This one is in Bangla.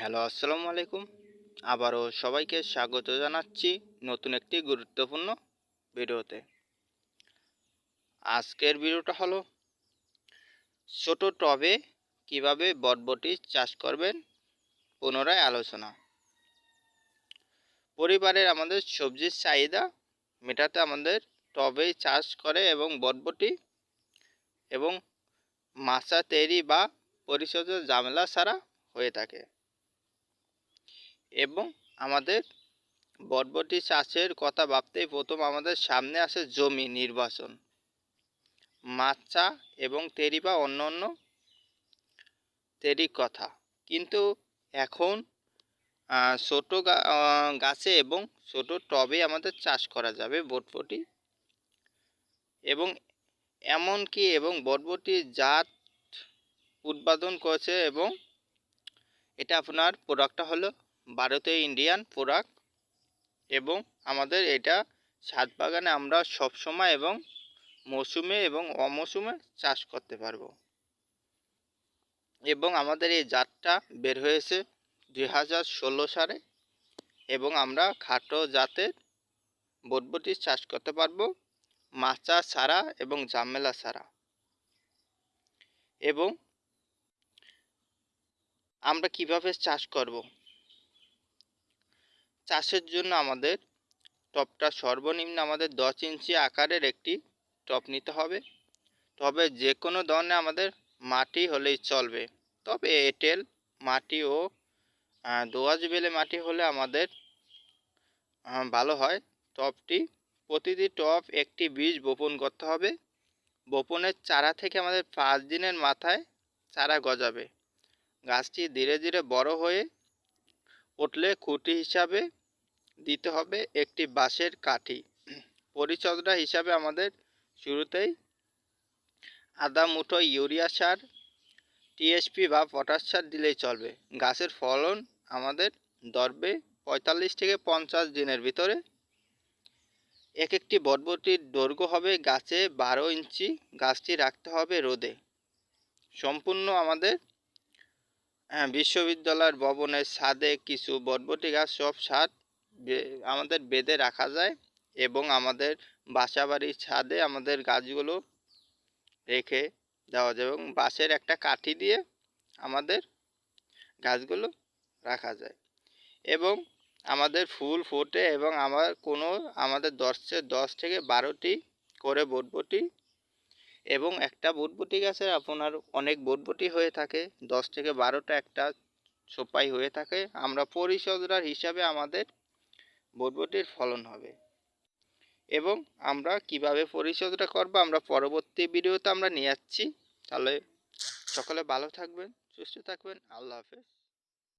হ্যালো, আসসালামু আলাইকুম। আবারও সবাইকে স্বাগত জানাচ্ছি নতুন একটি গুরুত্বপূর্ণ ভিডিওতে। আজকের ভিডিওটা হলো, ছোট টবে কীভাবে বটবটি চাষ করবেন পুনরায় আলোচনা। পরিবারের আমাদের সবজির চাহিদা মেটাতে আমাদের টবেই চাষ করে এবং বটবটি এবং মাছা, তৈরি বা পরিচর্যার জামেলা ছাড়া হয়ে থাকে। এবং আমাদের বটবটি চাষের কথা ভাবতেই প্রথম আমাদের সামনে আসে জমি নির্বাচন। মাছা এবং তেরি বা অন্য অন্য তেরির কথা। কিন্তু এখন ছোটো গাছে এবং ছোটো টবে আমাদের চাষ করা যাবে বটবটি। এবং এমনকি এবং বটবটি জাত উৎপাদন করেছে এবং এটা আপনার প্রোডাক্টটা হলো ভারতীয় ইন্ডিয়ান প্রোডাক্ট এবং আমাদের এটা ছাদ বাগানে আমরা সবসময় এবং মৌসুমে এবং অমৌসুমে চাষ করতে পারব। এবং আমাদের এই জাতটা বের হয়েছে দুই হাজার ষোলো সালে এবং আমরা খাটো জাতের বটবটি চাষ করতে পারব, মাচা সারা এবং জামেলা সারা এবং আমরা কীভাবে চাষ করব? চাষের জন্য আমাদের টপটা সর্বনিম্ন আমাদের দশ ইঞ্চি আকারের একটি টপ নিতে হবে। তবে যে কোনো ধরনের আমাদের মাটি হলেই চলবে। তবে এঁটেল মাটি ও দোয়াজ বেলে মাটি হলে আমাদের ভালো হয়। টপটি প্রতিটি টপ একটি বীজ বপন করতে হবে। বপনের চারা থেকে আমাদের পাঁচ দিনের মাথায় চারা গজাবে। গাছটি ধীরে ধীরে বড় হয়ে উঠলে খুঁটি হিসাবে দিতে হবে একটি বাঁশের কাঠি। পরিচর্যা হিসাবে আমাদের শুরুতেই আদা, মুঠো, ইউরিয়া সার টিএসপি বা পটাশ সার দিলেই চলবে। গাছের ফলন আমাদের ধরবে পঁয়তাল্লিশ থেকে পঞ্চাশ দিনের ভিতরে। এক একটি বটবটির দৈর্ঘ্য হবে গাছে বারো ইঞ্চি, গাছটি রাখতে হবে রোদে। সম্পূর্ণ আমাদের বিশ্ববিদ্যালয়ের ভবনের ছাদে কিছু বটবটি গাছ সব ছাদ আমাদের বেঁধে রাখা যায় এবং আমাদের বাসা বাড়ির ছাদে আমাদের গাছগুলো রেখে দেওয়া যায় এবং বাঁশের একটা কাঠি দিয়ে আমাদের গাছগুলো রাখা যায়। এবং আমাদের ফুল ফোটে এবং আমার কোনো, আমাদের দশে, দশ থেকে বারোটি করে বটবটি এবং একটা বটবটি গাছের আপনার অনেক বটবটি হয়ে থাকে, দশ থেকে বারোটা একটা সোপাই হয়ে থাকে। আমরা পরিচর্যার হিসাবে আমাদের বটবটির ফলন হবে। এবং আমরা কীভাবে পরিচর্যা করব আমরা পরবর্তী ভিডিওতে আমরা নিয়ে যাচ্ছি তাহলে সকলে ভালো থাকবেন, সুস্থ থাকবেন, আল্লাহ হাফেজ।